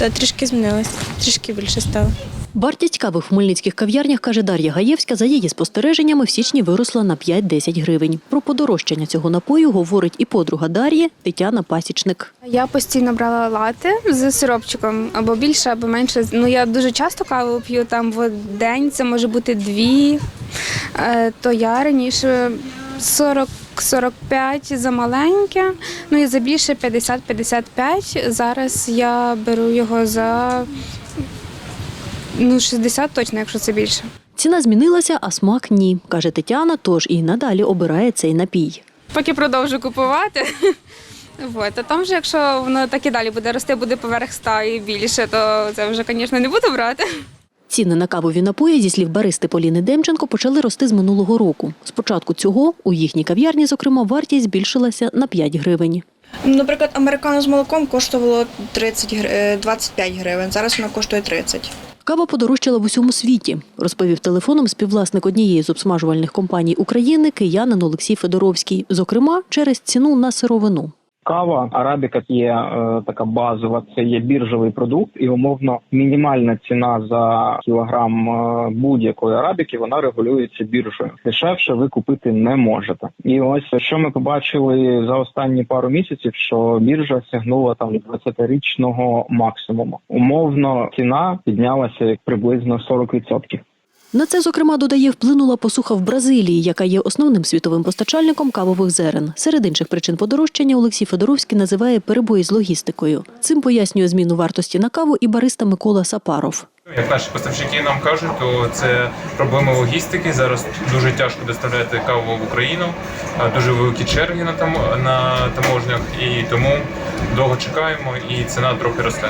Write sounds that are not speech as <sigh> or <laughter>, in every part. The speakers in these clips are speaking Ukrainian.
Та трішки змінилось, трішки більше стало. Вартість кави в хмельницьких кав'ярнях, каже Дар'я Гаєвська, за її спостереженнями в січні виросла на 5-10 гривень. Про подорожчання цього напою говорить і подруга Дар'ї Тетяна Пасічник. Я постійно брала лати з сиропчиком або більше, або менше. Ну я дуже часто каву п'ю там в день, це може бути дві. Е, То я раніше 40-45 за маленьке, ну і за більше 50-55. Зараз я беру його за ну, 60 точно, якщо це більше. Ціна змінилася, а смак ні, каже Тетяна, тож і надалі обирає цей напій. Поки продовжу купувати. <laughs> Вот. А там же, якщо воно так і далі буде рости, буде поверх 100 і більше, то це вже, звісно, не буду брати. Ціни на кавові напої, зі слів баристи Поліни Демченко, почали рости з минулого року. З початку цього у їхній кав'ярні, зокрема, вартість збільшилася на 5 гривень. Наприклад, американо з молоком коштувало 30, гри- е, 25 гривень, зараз воно коштує 30. Кава подорожчала в усьому світі, розповів телефоном співвласник однієї з обсмажувальних компаній України киянин Олексій Федоровський, зокрема через ціну на сировину. Кава арабіка є е, така базова, це є біржовий продукт, і умовно мінімальна ціна за кілограм е, будь-якої арабіки вона регулюється біржею. Дешевше ви купити не можете. І ось що ми побачили за останні пару місяців, що біржа сягнула там 20-річного максимуму. Умовно ціна піднялася приблизно 40%. На це, зокрема, додає, вплинула посуха в Бразилії, яка є основним світовим постачальником кавових зерен. Серед інших причин подорожчання Олексій Федоровський називає перебої з логістикою. Цим пояснює зміну вартості на каву і бариста Микола Сапаров. Як наші поставщики нам кажуть, то це проблема логістики. Зараз дуже тяжко доставляти каву в Україну, дуже великі черги на там на таможнях, і тому довго чекаємо, і ціна трохи росте.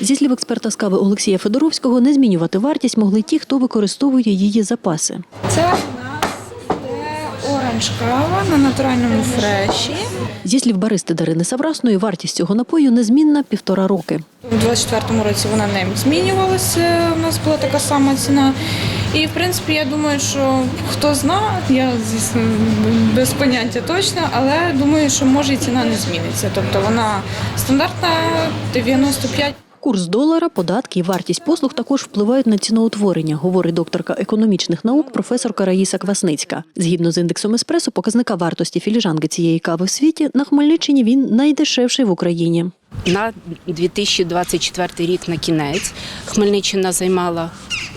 Зі слів експерта з кави Олексія Федоровського, не змінювати вартість могли ті, хто використовує її запаси. Це кава на натуральному фреші. Зі слів баристи Дарини Саврасної, вартість цього напою незмінна півтора роки. У 24-му році вона не змінювалася. У нас була така сама ціна. І в принципі, я думаю, що хто зна, я звісно без поняття точно, але думаю, що може і ціна не зміниться. Тобто вона стандартна 95 Курс долара, податки і вартість послуг також впливають на ціноутворення, говорить докторка економічних наук професорка Раїса Квасницька. Згідно з індексом еспресо, показника вартості філіжанки цієї кави в світі на Хмельниччині він найдешевший в Україні. На 2024 рік на кінець Хмельниччина займала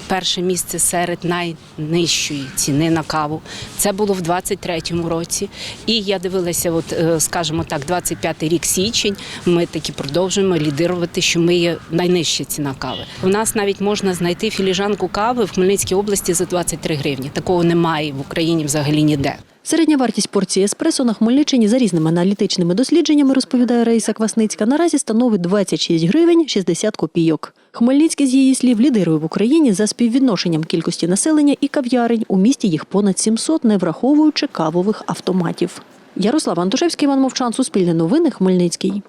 перше місце серед найнижчої ціни на каву. Це було в 2023 році. І я дивилася, от е, скажімо так, 25 рік січень. Ми таки продовжуємо лідирувати, що ми є найнижча ціна кави. У нас навіть можна знайти філіжанку кави в Хмельницькій області за 23 гривні. Такого немає в Україні взагалі ніде. Середня вартість порції еспресо на Хмельниччині за різними аналітичними дослідженнями, розповідає Раїса Квасницька, наразі становить 26 гривень 60 копійок. Хмельницький, з її слів, лідирує в Україні за співвідношенням кількості населення і кав'ярень. У місті їх понад 700, не враховуючи кавових автоматів. Ярослав Антошевський, Іван Мовчан, Суспільне новини, Хмельницький.